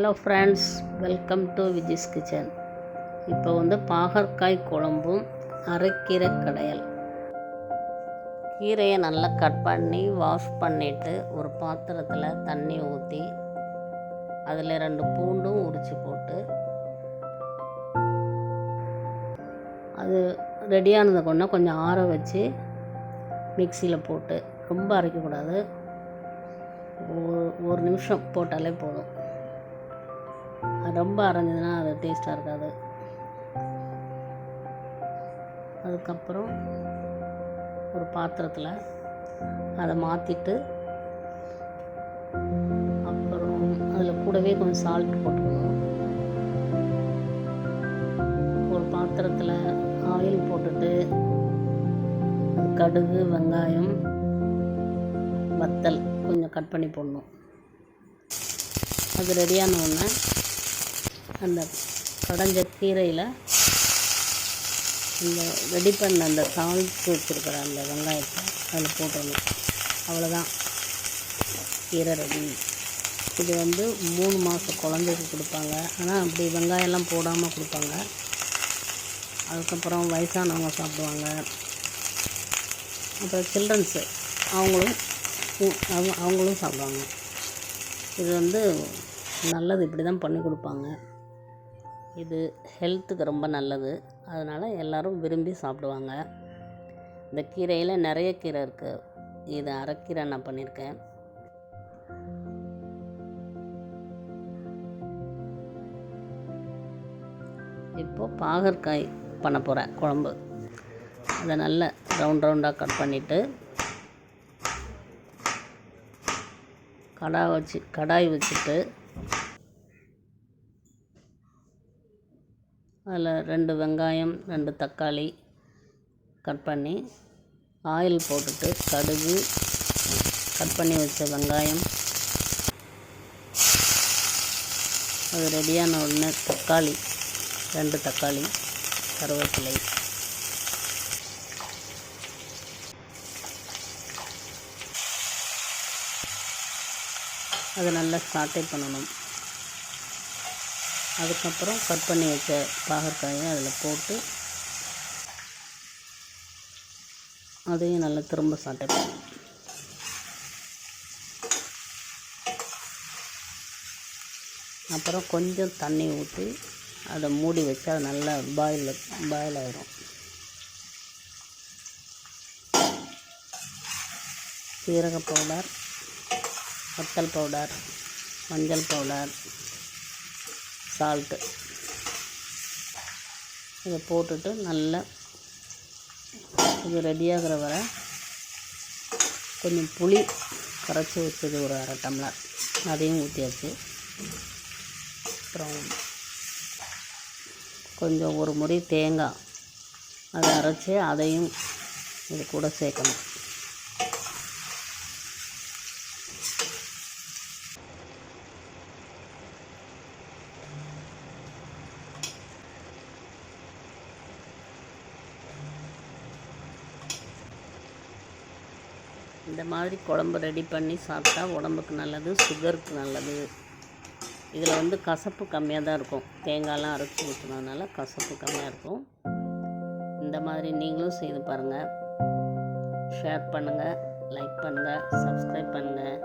Hello friends welcome to Viji's kitchen இப்போ வந்து பாகற்காய் குழம்பும் அரைக்கீரை கடையல். கீரையை நல்லா கட் பண்ணி வாஷ் பண்ணிவிட்டு ஒரு பாத்திரத்தில் தண்ணி ஊற்றி அதில் ரெண்டு பூண்டும் உரித்து போட்டு அது ரெடியானதை கொண்டா கொஞ்சம் ஆற வச்சு மிக்சியில் போட்டு ரொம்ப அரைக்கக்கூடாது. ஒரு ஒரு நிமிஷம் போட்டாலே போதும். அது ரொம்ப அரைஞ்சதுன்னா அது டேஸ்ட்டாக இருக்காது. அதுக்கப்புறம் ஒரு பாத்திரத்தில் அதை மாற்றிட்டு அப்புறம் அதில் கூடவே கொஞ்சம் சால்ட் போட்டுக்கணும். ஒரு பாத்திரத்தில் ஆயில் போட்டுட்டு கடுகு வெங்காயம் வத்தல் கொஞ்சம் கட் பண்ணி போடணும். அது ரெடியான உடனே அந்த கடைஞ்ச கீரையில் இந்த ரெடி பண்ண அந்த தாளித்து வச்சுருக்கிற அந்த வெங்காயத்தை அதில் போட்டுடணும். அவ்வளோதான் கீரை ரெடி இது வந்து மூணு மாதம் குழந்தைக்கு கொடுப்பாங்க. ஆனால் அப்படி வெங்காயம்லாம் போடாமல் கொடுப்பாங்க. அதுக்கப்புறம் வயசானவங்க சாப்பிடுவாங்க. அப்புறம் சில்ட்ரன்ஸு அவங்களும் அவங்க அவங்களும் சாப்பிடுவாங்க. இது வந்து நல்லது. இப்படி தான் பண்ணி கொடுப்பாங்க. இது ஹெல்த்துக்கு ரொம்ப நல்லது. அதனால் எல்லோரும் விரும்பி சாப்பிடுவாங்க. இந்த கீரையில் நிறைய கீரை இருக்குது இது அரைக்கீரை நான் பண்ணியிருக்கேன். இப்போது பாகற்காய் பண்ண போகிறேன் குழம்பு. அதை நல்லா ரவுண்ட் ரவுண்டாக கட் பண்ணிவிட்டு கடாய் வச்சு கடாய் வச்சுட்டு அதில் ரெண்டு வெங்காயம் ரெண்டு தக்காளி கட் பண்ணி ஆயில் போட்டுட்டு கடுகு கட் பண்ணி வச்ச வெங்காயம். அது ரெடியான உடனே தக்காளி ரெண்டு தக்காளி கருவேப்பிலை. அதை நல்லா சாட்டை பண்ணணும். அதுக்கப்புறம் கட் பண்ணி வச்ச பாகற்காயை அதில் போட்டு அதையும் நல்லா திரும்ப சாட்டை அப்புறம் கொஞ்சம் தண்ணி ஊற்றி அதை மூடி வச்சு அது நல்லா பாயில் பாயில் ஆகிரும் சீரக பவுடர் வத்தல் பவுடர் மஞ்சள் பவுடர் சால்ட்டு இதை போட்டுட்டு நல்லா இது ரெடியாகிற வரை கொஞ்சம் புளி கரைச்சி வச்சது ஒரு அரை டம்ளர். அதையும் ஊற்றியாச்சு அப்புறம் கொஞ்சம் ஒரு முறை தேங்காய் அதை அரைச்சி அதையும் இது கூட சேர்க்கணும். இந்த மாதிரி குழம்பு ரெடி பண்ணி சாப்பிட்டா உடம்புக்கு நல்லது சுகருக்கு நல்லது. இதில் வந்து கசப்பு கம்மியாக தான் இருக்கும். தேங்காய்லாம் அரைச்சி ஊற்றுனதுனால கசப்பு கம்மியாக இருக்கும். இந்த மாதிரி நீங்களும் செய்து பாருங்கள் ஷேர் பண்ணுங்கள் லைக் பண்ணுங்கள் சப்ஸ்கிரைப் பண்ணுங்கள்